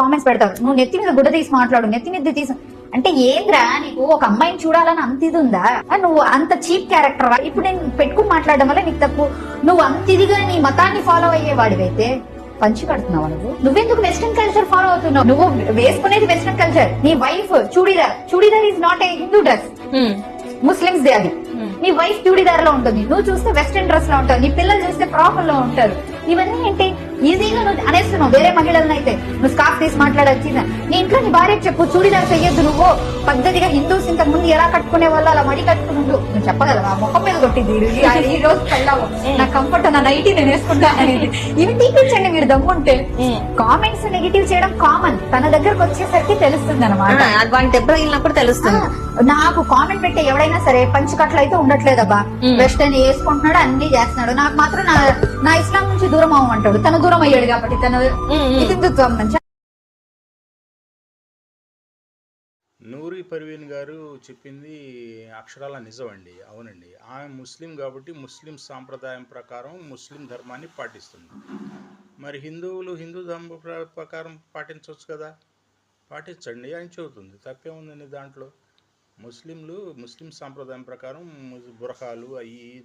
Comments పెడతారు. నువ్వు నెత్తి మీద గుడ్డ తీసి మాట్లాడు నెత్తి మీద తీసి అంటే ఏంద్రా నీకు? ఒక అమ్మాయిని చూడాలని అంత ఇది ఉందా? నువ్వు అంత చీప్ క్యారెక్టర్ ఇప్పుడు నేను పెట్టుకుని మాట్లాడడం వల్ల నీకు తప్పు. నువ్వు అంత ఇదిగా నీ మతాన్ని ఫాలో అయ్యేవాడివైతే పంచి కడుతున్నావు నువ్వు? నువ్వెందుకు వెస్ట్రన్ కల్చర్ ఫాలో అవుతున్నావు? నువ్వు వేసుకునేది వెస్ట్రన్ కల్చర్ నీ wife churidar. Churidar is not a Hindu dress Muslims they అది. నీ వైఫ్ చూడిదార్లో ఉంటుంది. నువ్వు చూస్తే వెస్ట్రన్ డ్రెస్లో ఉంటావు. నీ పిల్లలు చూస్తే ఫ్రాక్లో ఉంటారు. ఇవన్నీ ఏంటి? ఈజీగా నువ్వు అనేస్తున్నావు. వేరే మహిళలను అయితే నువ్వు స్కార్ఫ్ తీసి మాట్లాడచ్చు నీ ఇంట్లో నీ భార్యకు చెప్పు చూడిదార్ చెయ్యొద్దు నువ్వు. పద్ధతిగా హిందూస్ ఇంతకు ముందు ఎలా కట్టుకునే వాళ్ళు అలా మడి కట్టుకుని ఉండు నువ్వు చెప్పగలవా? ముఖం మీద కొట్టింది ఈ- రోజు పెళ్ళావు నా కంఫర్ట్ నా నైటీ నేను వేసుకుంటా ఇవి తీపించండి మీరు దమ్ముంటే. కామెంట్స్ నెగిటివ్ చేయడం కామన్ తన దగ్గరకు వచ్చేసరికి తెలుస్తుంది అనమాట దెబ్బ తగిలినప్పుడు తెలుస్తుంది. నాకు కామెంట్ పెట్టే ఎవడైనా సరే పంచకట్లు అయితే ఉండట్లేదబ్బా. వెస్టర్న్ వేసుకుంటున్నాడు అన్ని చేస్తున్నాడు. నాకు మాత్రం నా నా ఇస్లాం నుంచి దూరం అవ్వమంటాడు. తను దూరం అయ్యాడు కాబట్టి తను. హిందుత్వం నుంచి. నూరి పర్వీన్ గారు చెప్పింది అక్షరాల నిజమండి. అవునండి. ఆమె ముస్లిం కాబట్టి ముస్లిం సాంప్రదాయం ప్రకారం ముస్లిం ధర్మాన్ని పాటిస్తుంది. మరి హిందువులు హిందూ ధర్మ ప్ర- ప్రకారం పాటించవచ్చు కదా? పాటించండి అని చెబుతుంది. తప్పేముందండి దాంట్లో? ముస్లింలు ముస్లిం సాంప్రదాయం ప్రకారం బురఖాలు అవి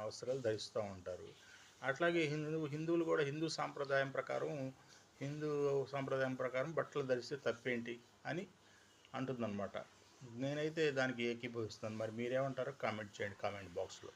అవసరాలు ధరిస్తూ ఉంటారు. అట్లాగే హిందూ హిందువులు కూడా హిందూ సాంప్రదాయం ప్రకారం హిందూ సాంప్రదాయం ప్రకారం బట్టలు ధరిస్తే తప్పేంటి అని అంటుందన్నమాట. నేనైతే దానికి ఏకీభవిస్తాను. మరి మీరేమంటారో కామెంట్ చేయండి కామెంట్ బాక్స్లో.